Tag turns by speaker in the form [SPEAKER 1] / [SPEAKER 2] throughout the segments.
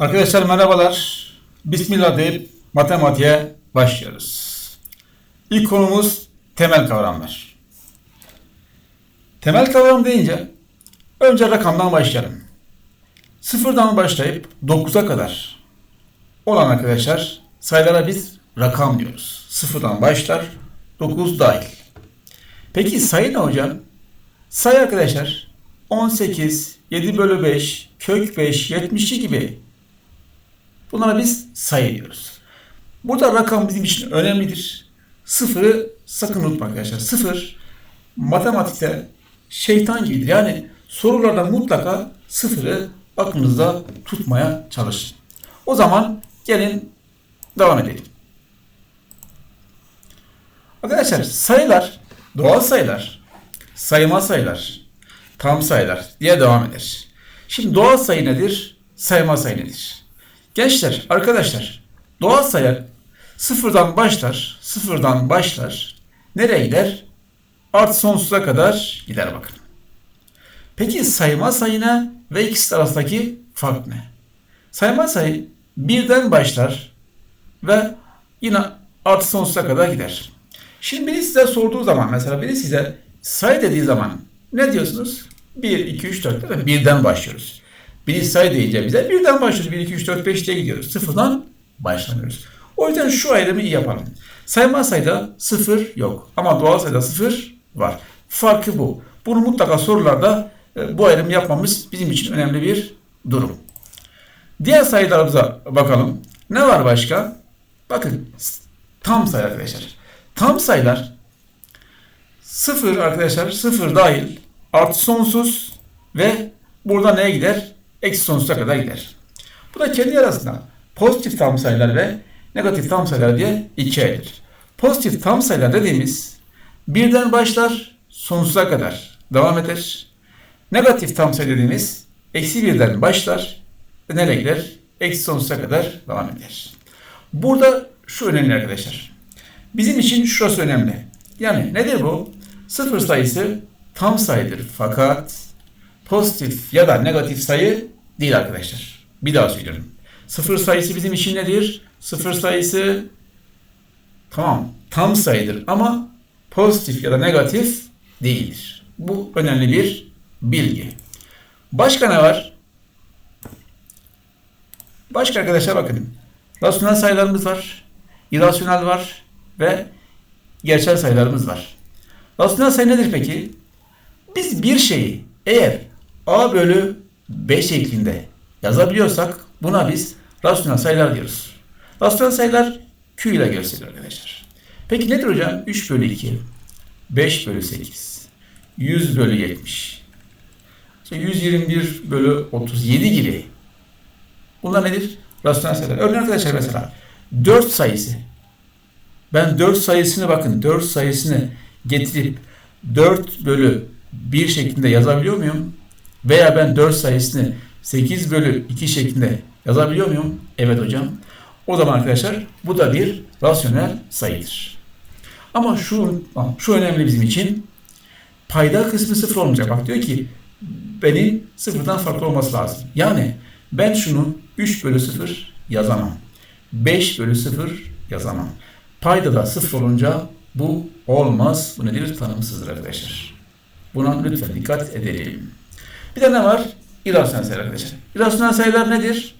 [SPEAKER 1] Arkadaşlar merhabalar. Bismillah deyip matematiğe başlıyoruz. İlk konumuz temel kavramlar. Temel kavram deyince önce rakamdan başlayalım. Sıfırdan başlayıp 9'a kadar olan arkadaşlar sayılara biz rakam diyoruz. Sıfırdan başlar 9 dahil. Peki sayı ne hocam? Sayı arkadaşlar 18, 7 bölü 5, kök 5, 72 gibi Bunlara biz sayı diyoruz. Burada rakam bizim için önemlidir. Sıfırı sakın unutma arkadaşlar. Sıfır matematikte şeytan gibidir. Yani sorularda mutlaka sıfırı aklınızda tutmaya çalışın. O zaman gelin devam edelim. Arkadaşlar sayılar, doğal sayılar, sayma sayılar, tam sayılar diye devam eder. Şimdi doğal sayı nedir? Sayma sayı nedir? Gençler, arkadaşlar, doğal sayı sıfırdan başlar, sıfırdan başlar. Nereye gider? Artı sonsuza kadar gider bakın. Peki sayma sayı ne ve ikisi arasındaki fark ne? Sayma sayı birden başlar ve yine artı sonsuza kadar gider. Şimdi biri size sorduğu zaman mesela biri size sayı dediği zaman ne diyorsunuz? 1, 2, 3, 4 değil mi? Birden başlıyoruz. Bir sayı deyince bize birden başlıyoruz. 1, 2, 3, 4, 5 diye gidiyoruz. Sıfırdan başlamıyoruz. O yüzden şu ayrımı iyi yapalım. Sayma sayıda sıfır yok. Ama doğal sayıda sıfır var. Farkı bu. Bunu mutlaka sorularda e, bu ayrımı yapmamız bizim için önemli bir durum. Diğer sayılarımıza bakalım. Ne var başka? Bakın tam sayı arkadaşlar. Tam sayılar sıfır arkadaşlar sıfır dahil artı sonsuz ve burada neye gider? Eksi sonsuza kadar gider. Bu da kendi arasında pozitif tam sayılar ve negatif tam sayılar diye ikiye ayrılır. Pozitif tam sayılar dediğimiz birden başlar sonsuza kadar devam eder. Negatif tam sayı dediğimiz eksi birden başlar ve nereye gider? Eksi sonsuza kadar devam eder. Burada şu önemli arkadaşlar. Bizim için şurası önemli. Yani nedir bu? Sıfır sayısı tam sayıdır fakat pozitif ya da negatif sayı değil arkadaşlar. Bir daha söylüyorum. Sıfır sayısı bizim için nedir? Sıfır sayısı tamam tam sayıdır ama pozitif ya da negatif değildir. Bu önemli bir bilgi. Başka ne var? Başka arkadaşlar bakın. Rasyonel sayılarımız var. irrasyonel var ve gerçel sayılarımız var. Rasyonel sayı nedir peki? Biz bir şeyi eğer a bölü 5 şeklinde yazabiliyorsak buna biz rasyonel sayılar diyoruz. Rasyonel sayılar Q ile gösterilir arkadaşlar. Peki nedir hocam? 3 bölü 2, 5 bölü 8, 100 bölü 70, 121 bölü 37 gibi. Bunlar nedir? Rasyonel sayılar. Örneğin arkadaşlar mesela 4 sayısı. Ben 4 sayısını bakın 4 sayısını getirip 4 bölü 1 şeklinde yazabiliyor muyum? Veya ben 4 sayısını 8 bölü 2 şeklinde yazabiliyor muyum? Evet hocam. O zaman arkadaşlar bu da bir rasyonel sayıdır. Ama şu, şu önemli bizim için. Payda kısmı sıfır olmayacak. Bak diyor ki benim sıfırdan farklı olması lazım. Yani ben şunu 3 bölü 0 yazamam. 5 bölü 0 yazamam. Payda da sıfır olunca bu olmaz. Bu nedir? Tanımsızdır arkadaşlar. Buna lütfen dikkat edelim. Bir de ne var? İrasyonel sayılar arkadaşlar. İrasyonel sayılar nedir?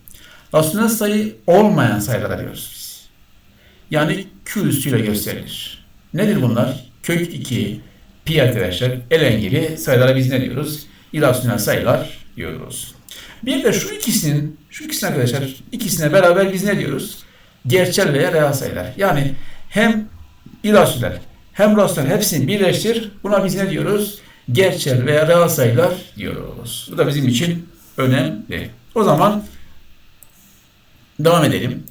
[SPEAKER 1] Rasyonel sayı olmayan sayılar arıyoruz biz. Yani Q üstüyle gösterilir. Nedir bunlar? Kök 2, pi arkadaşlar, ln gibi sayılara biz ne diyoruz? İrasyonel sayılar diyoruz. Bir de şu ikisinin, şu ikisinin arkadaşlar, ikisine beraber biz ne diyoruz? Gerçel veya reel sayılar. Yani hem irasyonel hem rasyonel hepsini birleştir. Buna biz ne diyoruz? Gerçel veya reel sayılar diyoruz. Bu da bizim için önemli. O zaman devam edelim.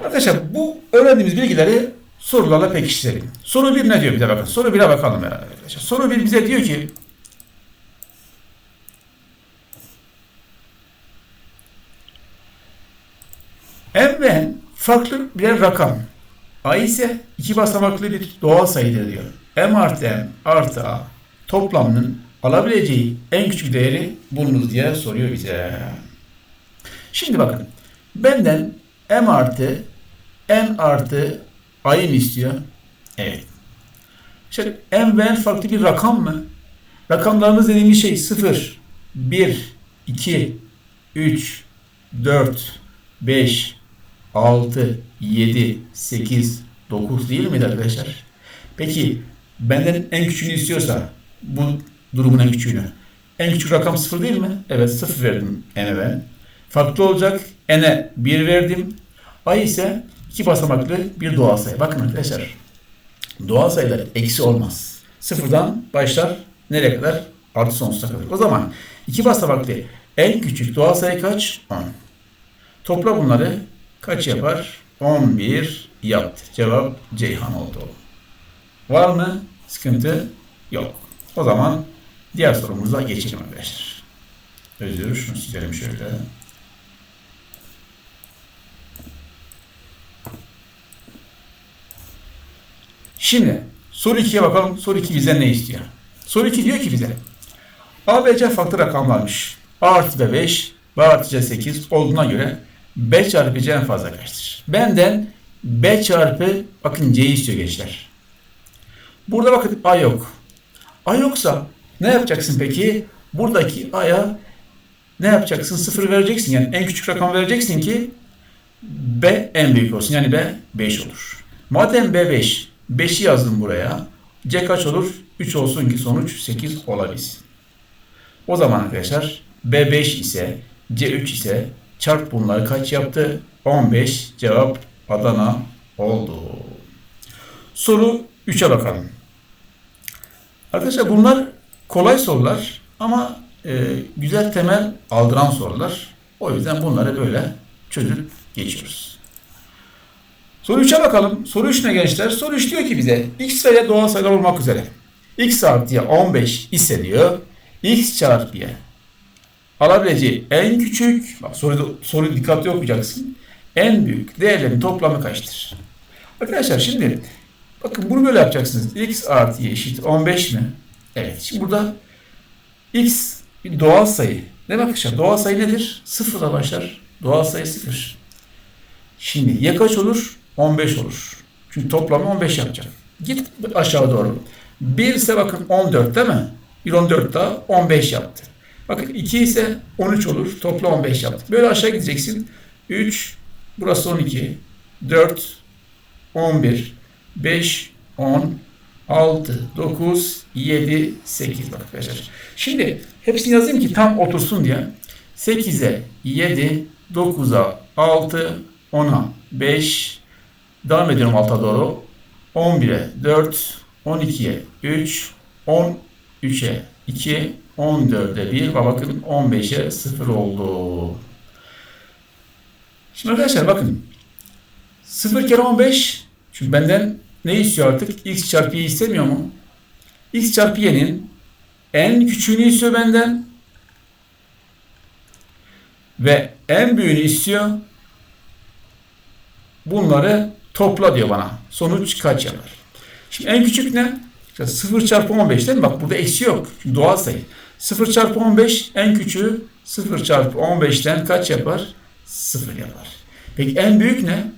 [SPEAKER 1] Arkadaşlar bu öğrendiğimiz bilgileri sorularla pekiştirelim. Soru 1 ne diyor bize bakın. Soru 1'e bakalım beraber arkadaşlar. Soru 1 bize diyor ki M farklı birer rakam. A ise iki basamaklı bir doğal sayıdır diyor. M artı M artı A toplamının alabileceği en küçük değeri bulunuz diye soruyor bize. Şimdi bakın. Benden m artı n artı a'yı mı istiyor? Evet. İşte m ve n farklı bir rakam mı? Rakamlarımız dediğimiz şey 0, 1, 2, 3, 4, 5, 6, 7, 8, 9 değil miydi arkadaşlar? Peki benden en küçüğünü istiyorsa bu durumun en küçüğünü. En küçük rakam 0 değil mi? Evet 0 verdim n'e ben. Farklı olacak. n'e 1 verdim. a ise iki basamaklı bir doğal sayı. Bakın arkadaşlar. Doğal sayılar eksi olmaz. Sıfırdan başlar nereye kadar? Artı sonsuza kadar. O zaman iki basamaklı en küçük doğal sayı kaç? 10. Topla bunları kaç yapar? 11 yaptı. Cevap Ceyhan oldu. Var mı? Sıkıntı yok. O zaman diğer sorumuza geçelim arkadaşlar. Özür şunu silelim şöyle. Şimdi soru 2'ye bakalım. Soru 2 bize ne istiyor? Soru 2 diyor ki bize A, B, C farklı rakamlarmış. A artı B 5, B artı C 8 olduğuna göre B çarpı C en fazla kaçtır? Benden B çarpı bakın C istiyor gençler. Burada bakın A yok. A yoksa ne yapacaksın peki? Buradaki A'ya ne yapacaksın? Sıfır vereceksin. Yani en küçük rakam vereceksin ki B en büyük olsun. Yani B 5 olur. Madem B 5, 5'i yazdım buraya. C kaç olur? 3 olsun ki sonuç 8 olabilsin. O zaman arkadaşlar B 5 ise C 3 ise çarp bunları kaç yaptı? 15 cevap Adana oldu. Soru 3'e bakalım. Arkadaşlar bunlar kolay sorular ama e, güzel temel aldıran sorular. O yüzden bunları böyle çözüp geçiyoruz. Soru 3'e bakalım. Soru 3 ne gençler? Soru 3 diyor ki bize x sayı doğal sayılar olmak üzere x artıya 15 ise diyor x çarpıya alabileceği en küçük bak soru, soru dikkatli okuyacaksın. En büyük değerlerin toplamı kaçtır? Arkadaşlar şimdi bakın bunu böyle yapacaksınız. x artı y eşit 15 mi? Evet. Şimdi burada x bir doğal sayı. Ne bakışlar? Doğal sayı nedir? Sıfırla başlar. Doğal sayı sıfır. Şimdi y kaç olur? 15 olur. Çünkü toplamı 15 yapacak. Git aşağı doğru. 1 ise bakın 14 değil mi? 1 14 daha 15 yaptı. Bakın 2 ise 13 olur. Topla 15 yaptı. Böyle aşağı gideceksin. 3 burası 12 4 11 5 10 6 9 7 8 bak arkadaşlar. Şimdi hepsini yazayım ki tam otursun diye. 8'e 7 9'a 6 10'a 5 devam ediyorum alta doğru. 11'e 4 12'ye 3 13'e 2 14'e 1 ve bakın 15'e 0 oldu. Şimdi arkadaşlar bakın 0 kere 15 çünkü benden ne istiyor artık? X çarpı y istemiyor mu? X çarpı y'nin en küçüğünü istiyor benden ve en büyüğünü istiyor. Bunları topla diyor bana. Sonuç kaç yapar? Şimdi en küçük ne? İşte 0 çarpı 15 değil mi? Bak burada eksi yok. Doğal sayı. 0 çarpı 15 en küçüğü 0 çarpı 15'ten kaç yapar? 0 yapar. Peki en büyük ne?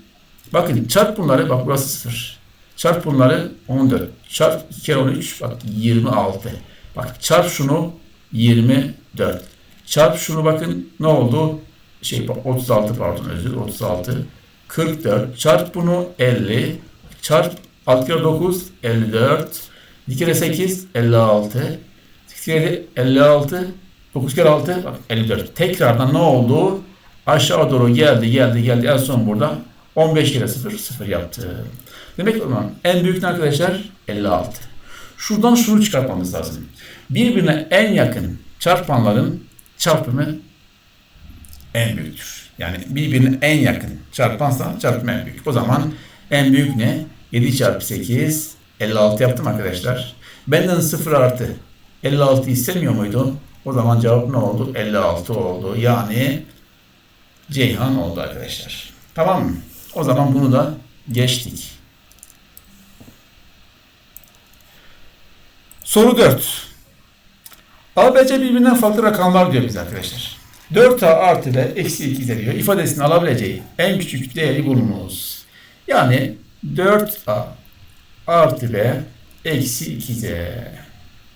[SPEAKER 1] Bakın çarp bunları. Bak burası 0. Çarp bunları 14. Çarp 2 kere 13 bak 26. Bak çarp şunu 24. Çarp şunu bakın ne oldu? Şey 36 pardon özür 36. 44. Çarp bunu 50. Çarp 6 kere 9 54. 2 kere 8 56. 8 kere 56. 9 kere 6 bak 54. Tekrardan ne oldu? Aşağı doğru geldi geldi geldi en son burada 15 kere 0 0 yaptı. Demek ki en büyük ne arkadaşlar? 56. Şuradan şunu çıkartmamız lazım. Birbirine en yakın çarpanların çarpımı en büyüktür. Yani birbirine en yakın çarpansa çarpımı en büyük. O zaman en büyük ne? 7 çarpı 8 56 yaptım arkadaşlar. Benden 0 artı 56 istemiyor muydu? O zaman cevap ne oldu? 56 oldu. Yani Ceyhan oldu arkadaşlar. Tamam mı? O zaman bunu da geçtik. Soru 4. ABC birbirinden farklı rakamlar diyor bize arkadaşlar. 4A artı B eksi 2 diyor. İfadesini alabileceği en küçük değeri bulunuz. Yani 4A artı B eksi 2Z.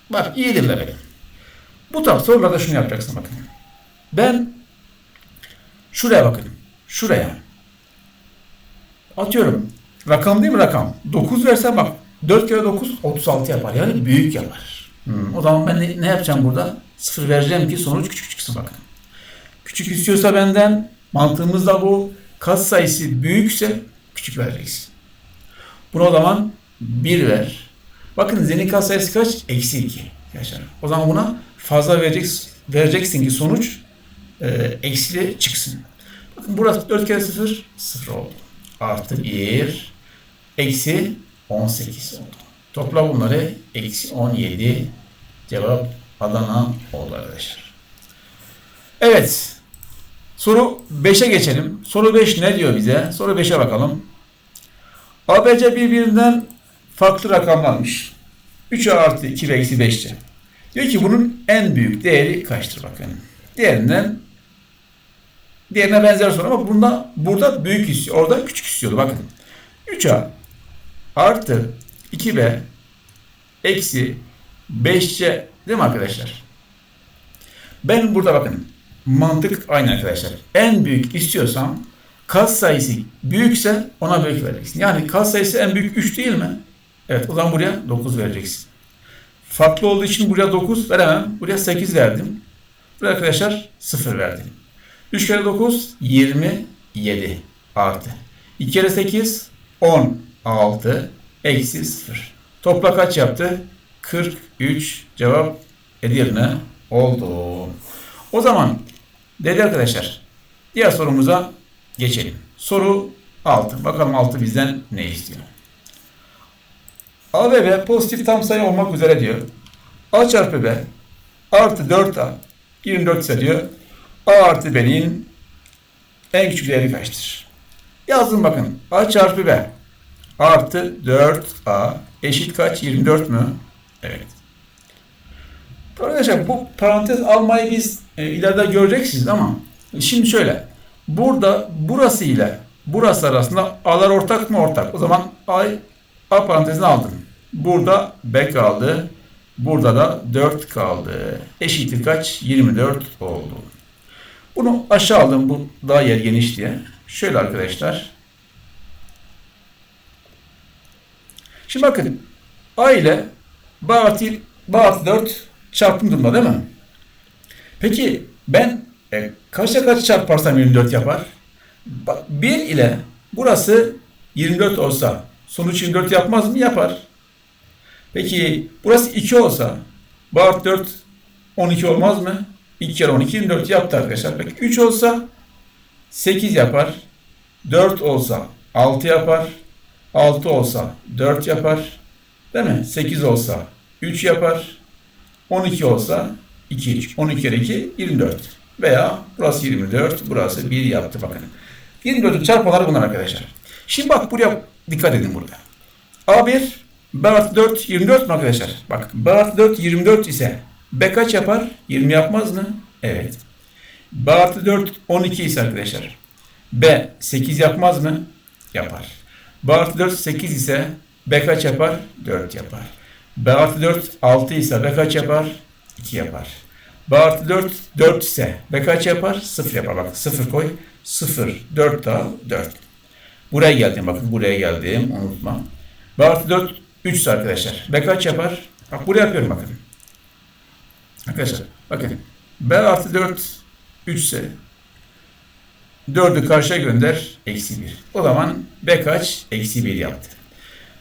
[SPEAKER 1] Bak iyi dinle beni. Bu tarz sorularda şunu yapacaksın bakın. Ben şuraya bakın. Şuraya. Atıyorum. Rakam değil mi rakam? 9 versem bak 4 kere 9 36 yapar. Yani büyük yapar. Hmm, O zaman ben ne, ne yapacağım burada? 0 vereceğim ki sonuç küçük çıksın bakın. Küçük istiyorsa benden mantığımız da bu. Kat sayısı büyükse küçük vereceksin. Buna o zaman 1 ver. Bakın zenin kat sayısı kaç? Eksi 2. Yaşar. O zaman buna fazla vereceksin, vereceksin ki sonuç e, eksili çıksın. Bakın burası 4 kere 0, 0 oldu. Artı 1, eksi 18 oldu. Topla bunları eksi 17. Cevap Adana oldu arkadaşlar. Evet. Soru 5'e geçelim. Soru 5 ne diyor bize? Soru 5'e bakalım. ABC birbirinden farklı rakamlarmış. 3A artı 2 ve eksi 5'ti. Diyor ki bunun en büyük değeri kaçtır bakın. Diğerinden diğerine benzer soru ama bunda burada büyük istiyor. Orada küçük istiyordu bakın. 3A artı 2B eksi 5C değil mi arkadaşlar? Ben burada bakın mantık aynı arkadaşlar. En büyük istiyorsam kat sayısı büyükse ona büyük vereceksin. Yani kat sayısı en büyük 3 değil mi? Evet o zaman buraya 9 vereceksin. Farklı olduğu için buraya 9 veremem. Buraya 8 verdim. Buraya arkadaşlar 0 verdim. 3 kere 9 27 artı. 2 kere 8 16 eksi 0. Topla kaç yaptı? 43 cevap Edirne oldu. O zaman değerli arkadaşlar diğer sorumuza geçelim. Soru 6. Bakalım 6 bizden ne istiyor? A ve B pozitif tam sayı olmak üzere diyor. A çarpı B artı 4A 24 ise diyor. A artı B'nin en küçük değeri kaçtır? Yazdım bakın. A çarpı B artı 4A eşit kaç? 24 mü? Evet. Arkadaşlar bu parantez almayı biz e, ileride göreceksiniz ama şimdi şöyle. Burada burası ile burası arasında A'lar ortak mı ortak? O zaman A, A parantezini aldım. Burada B kaldı. Burada da 4 kaldı. Eşittir kaç? 24 oldu. Bunu aşağı aldım. Bu daha yer geniş diye. Şöyle arkadaşlar. Şimdi bakın. A ile B artı, B artı 4 çarpım durumda değil mi? Peki ben e, kaçta kaç çarparsam 24 yapar? 1 ile burası 24 olsa sonuç 24 yapmaz mı? Yapar. Peki burası 2 olsa B artı 4 12 olmaz mı? 2 kere 12 24 yaptı arkadaşlar. Peki 3 olsa 8 yapar. 4 olsa 6 yapar. 6 olsa 4 yapar. Değil mi? 8 olsa 3 yapar. 12 olsa 2. 12 kere 2 24. Veya burası 24, burası 1 yaptı bakın. 24'ün çarpmaları bunlar arkadaşlar. Şimdi bak buraya dikkat edin burada. A1 B artı 4 24 mi arkadaşlar? Bak B artı 4 24 ise B kaç yapar? 20 yapmaz mı? Evet. B artı 4 12 ise arkadaşlar. B 8 yapmaz mı? Yapar. B artı 4 8 ise B kaç yapar? 4 yapar. B artı 4 6 ise B kaç yapar? 2 yapar. B artı 4 4 ise B kaç yapar? 0 yapar. Bak 0 koy. 0 4 daha 4. Buraya geldim bakın buraya geldim unutma. B artı 4 3 ise arkadaşlar. B kaç yapar? Bak buraya yapıyorum bakın. Arkadaşlar bakın. B artı 4 3 ise 4'ü karşıya gönder. Eksi 1. O zaman B kaç? Eksi 1 yaptı.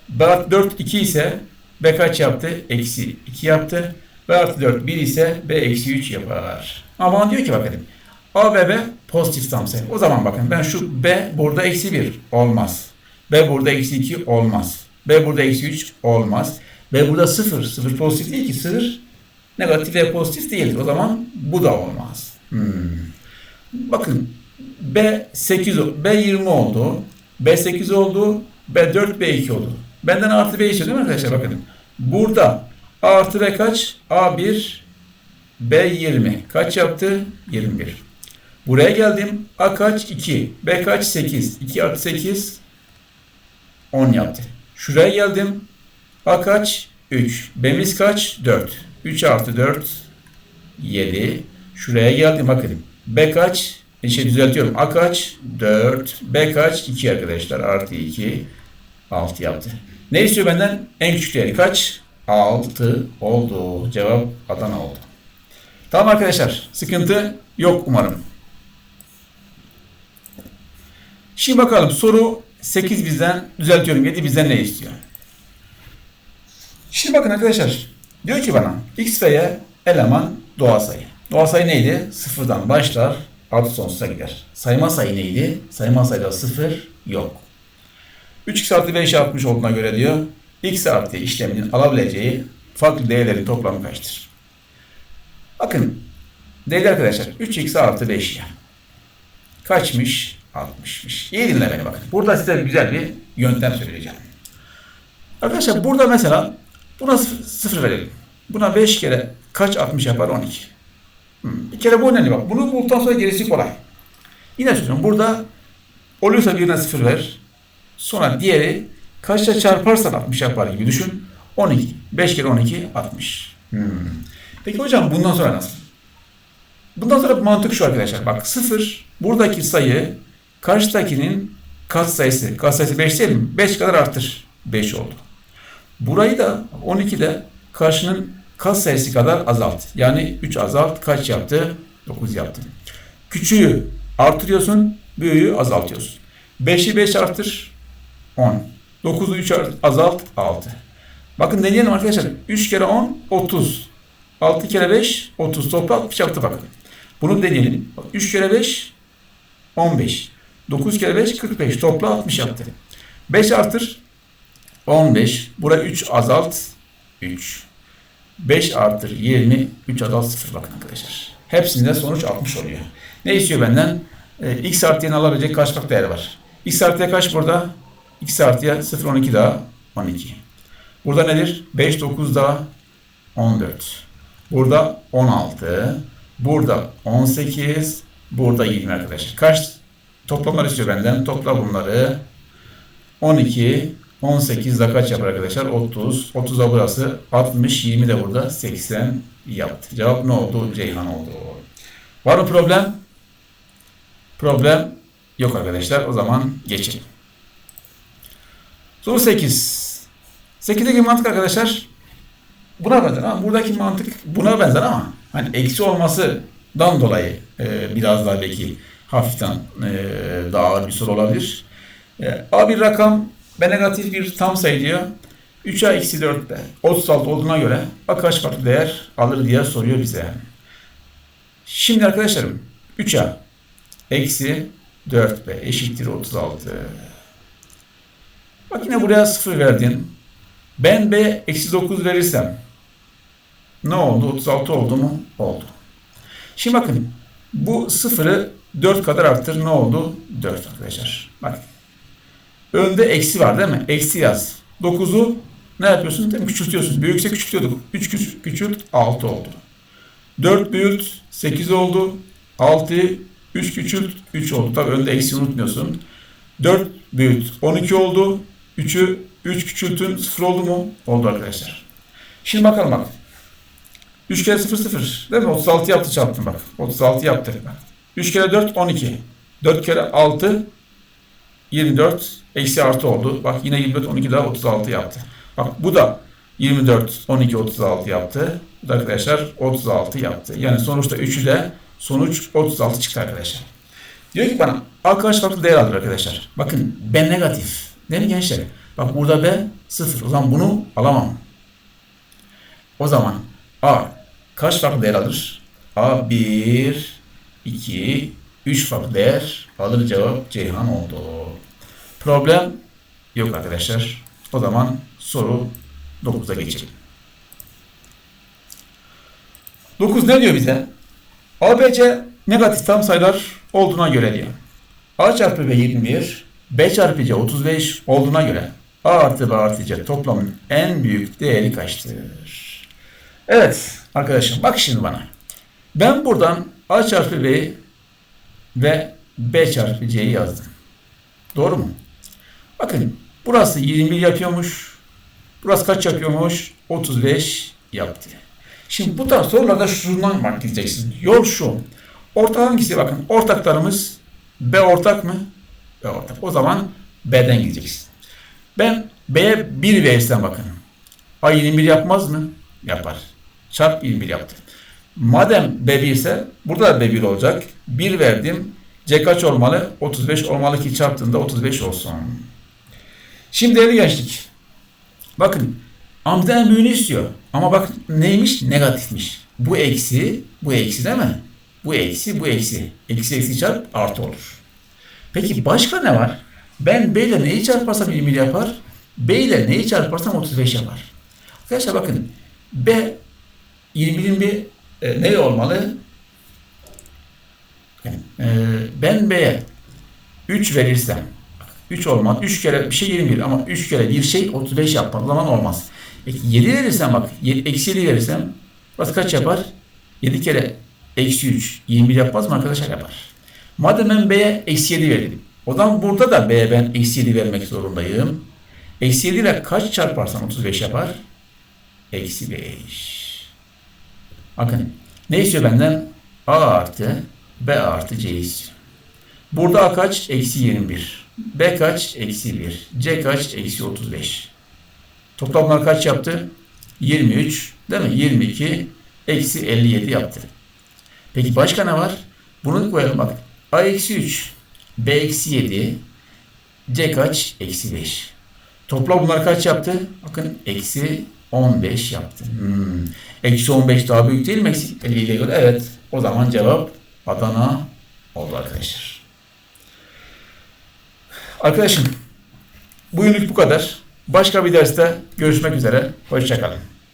[SPEAKER 1] B artı 4 2 ise B kaç yaptı? Eksi 2 yaptı. B artı 4 1 ise B eksi 3 yapar. Ama diyor ki bakın. A ve B pozitif tam sayı. O zaman bakın ben şu B burada eksi 1 olmaz. B burada eksi 2 olmaz. B burada eksi 3 olmaz. B burada 0. 0 pozitif değil ki. 0 negatif ve pozitif değildir. O zaman bu da olmaz. Hmm. Bakın B 8 o- B 20 oldu. B 8 oldu. B 4 B 2 oldu. Benden artı B istiyor değil mi arkadaşlar? Bakın. Burada artı B kaç? A 1 B 20. Kaç yaptı? 21. Buraya geldim. A kaç? 2. B kaç? 8. 2 artı 8 10 yaptı. Şuraya geldim. A kaç? 3. B'miz kaç? 4. 3 artı 4 7. Şuraya geldim bakın. B kaç? E, Şey düzeltiyorum. A kaç? 4. B kaç? 2 arkadaşlar. Artı 2. 6 yaptı. Ne istiyor benden? En küçük değeri kaç? 6 oldu. Cevap Adana oldu. Tamam arkadaşlar. Sıkıntı yok umarım. Şimdi bakalım soru 8 bizden düzeltiyorum 7 bizden ne istiyor? Şimdi bakın arkadaşlar. Diyor ki bana x ve y eleman doğal sayı. Doğal sayı neydi? Sıfırdan başlar artı sonsuza gider. Sayma sayı neydi? Sayma sayıda sıfır yok. 3x artı 5 60 olduğuna göre diyor x artı işleminin alabileceği farklı değerlerin toplamı kaçtır? Bakın değerli arkadaşlar 3x artı 5 ya. Kaçmış? 60'mış. İyi dinle beni bakın. Burada size güzel bir yöntem söyleyeceğim. Arkadaşlar burada mesela buna sıfır, sıfır verelim. Buna 5 kere kaç 60 yapar? 12. Hmm, Bir kere bu önemli bak. Bunu bulduktan sonra gerisi kolay. Yine söylüyorum. Burada oluyorsa birine sıfır ver. Sonra diğeri kaçla çarparsan 60 yapar gibi düşün. 12. 5 kere 12 60. Hmm. Peki hocam bundan sonra nasıl? Bundan sonra mantık şu arkadaşlar. Bak 0 buradaki sayı karşıdakinin katsayısı. Katsayısı 5 değil mi? 5 kadar arttır. 5 oldu. Burayı da 12'de karşının katsayısı kadar azalt. Yani 3 azalt kaç yaptı? 9 yaptı. Küçüğü artırıyorsun, büyüğü azaltıyorsun. 5'i 5 artır, 10. 9'u 3 azalt, 6. Bakın deneyelim arkadaşlar. 3 kere 10, 30. 6 kere 5, 30. Toplam 60 yaptı bakın. Bunu deneyelim. Bak, 3 kere 5, 15. 9 kere 5, 45. Toplam 60 yaptı. 5 artır, 15. Buraya 3 azalt, 3. 5 artır 20, 3 azalt 0 bakın arkadaşlar. Hepsinde sonuç 60 oluyor. Ne istiyor benden? Ee, x artıyan alabilecek kaç farklı değer var? x artıya kaç burada? x artıya 0, 12 daha 12. Burada nedir? 5, 9 daha 14. Burada 16. Burada 18. Burada 20 arkadaşlar. Kaç toplamlar istiyor benden? Topla bunları. 12, 18 da kaç yapar arkadaşlar? 30. 30 da burası 60, 20 de burada 80 yaptı. Cevap ne oldu? Ceyhan oldu. Var mı problem? Problem yok arkadaşlar. O zaman geçelim. Soru 8. 8'deki mantık arkadaşlar buna benzer ama buradaki mantık buna benzer ama hani eksi olmasından dolayı e, biraz daha belki hafiften e, daha ağır bir soru olabilir. E, A bir rakam B negatif bir tam sayı diyor. 3A eksi 4B 36 olduğuna göre A kaç farklı değer alır diye soruyor bize. Şimdi arkadaşlarım 3A eksi 4B eşittir 36. Bak yine buraya 0 verdin. Ben B eksi 9 verirsem ne oldu? 36 oldu mu? Oldu. Şimdi bakın bu sıfırı 4 kadar arttır. Ne oldu? 4 arkadaşlar. Bak. Önde eksi var değil mi? Eksi yaz. 9'u ne yapıyorsun? Değil mi? Küçültüyorsun. Büyükse küçültüyorduk. 3 küçült, küçült 6 oldu. 4 büyült 8 oldu. 6 3 küçült 3 oldu. Tabii önde eksi unutmuyorsun. 4 büyült 12 oldu. 3'ü 3 küçültün 0 oldu mu? Oldu arkadaşlar. Şimdi bakalım bak. 3 kere 0 0 değil mi? 36 yaptı çarptım bak. 36 yaptı. Bak. 3 kere 4 12. 4 kere 6 24 eksi artı oldu. Bak yine 24 12 daha 36 yaptı. Bak bu da 24 12 36 yaptı. Bu da arkadaşlar 36 yaptı. Yani sonuçta 3'ü de sonuç 36 çıktı arkadaşlar. Diyor ki bana A kaç farklı değer alır arkadaşlar. Bakın B negatif. Değil mi gençler? Bak burada B 0. O zaman bunu alamam. O zaman A kaç farklı değer alır? A 1, 2, 3 farklı değer alır cevap Ceyhan oldu. Problem yok arkadaşlar. O zaman soru 9'a geçelim. 9 ne diyor bize? ABC negatif tam sayılar olduğuna göre diyor. A çarpı B 21, B çarpı C 35 olduğuna göre A artı B artı C toplamın en büyük değeri kaçtır? Evet arkadaşım bak şimdi bana. Ben buradan A çarpı B'yi ve B çarpı C'yi yazdım. Doğru mu? Bakın burası 21 yapıyormuş. Burası kaç yapıyormuş? 35 yaptı. Şimdi bu tarz sorularda şundan bak gideceksiniz. Yol şu. Ortak hangisi? Bakın ortaklarımız B ortak mı? B ortak. O zaman B'den gideceksin. Ben B'ye 1 verirsem bakın. A 21 yapmaz mı? Yapar. Çarp 21 yaptı. Madem B1 ise burada da B1 olacak. 1 verdim. C kaç olmalı? 35 olmalı ki çarptığında 35 olsun. Şimdi değerli gençlik. Bakın amca en büyüğünü istiyor. Ama bak neymiş? Negatifmiş. Bu eksi, bu eksi değil mi? Bu eksi, bu eksi. Eksi eksi çarp artı olur. Peki başka ne var? Ben B ile neyi çarparsam 20 yapar? B ile neyi çarparsam 35 yapar. Arkadaşlar bakın B 20'nin bir e, ne olmalı? Yani, e, ben B'ye 3 verirsem 3 olmaz. 3 kere bir şey 21 ama 3 kere bir şey 35 yapar. O zaman olmaz. Peki 7 verirsem bak eksi 7 verirsem burası kaç yapar? 7 kere eksi 3 21 yapmaz mı arkadaşlar yapar. Madem ben B'ye eksi 7 verdim. O zaman burada da B'ye ben eksi 7 vermek zorundayım. Eksi 7 ile kaç çarparsam 35 yapar? Eksi 5. Bakın ne istiyor benden? A artı B artı C istiyor. Burada A kaç? Eksi 21. B kaç? Eksi 1. C kaç? Eksi 35. Toplamlar kaç yaptı? 23. Değil mi? 22. Eksi 57 yaptı. Peki başka ne var? Bunu koyalım bak. A eksi 3. B eksi 7. C kaç? Eksi 5. Toplam bunlar kaç yaptı? Bakın eksi 15 yaptı. Hmm. Eksi 15 daha büyük değil mi? Eksi 50 ile göre. Evet. O zaman cevap Adana oldu arkadaşlar. Arkadaşım bugünlük bu kadar. Başka bir derste görüşmek üzere. Hoşçakalın.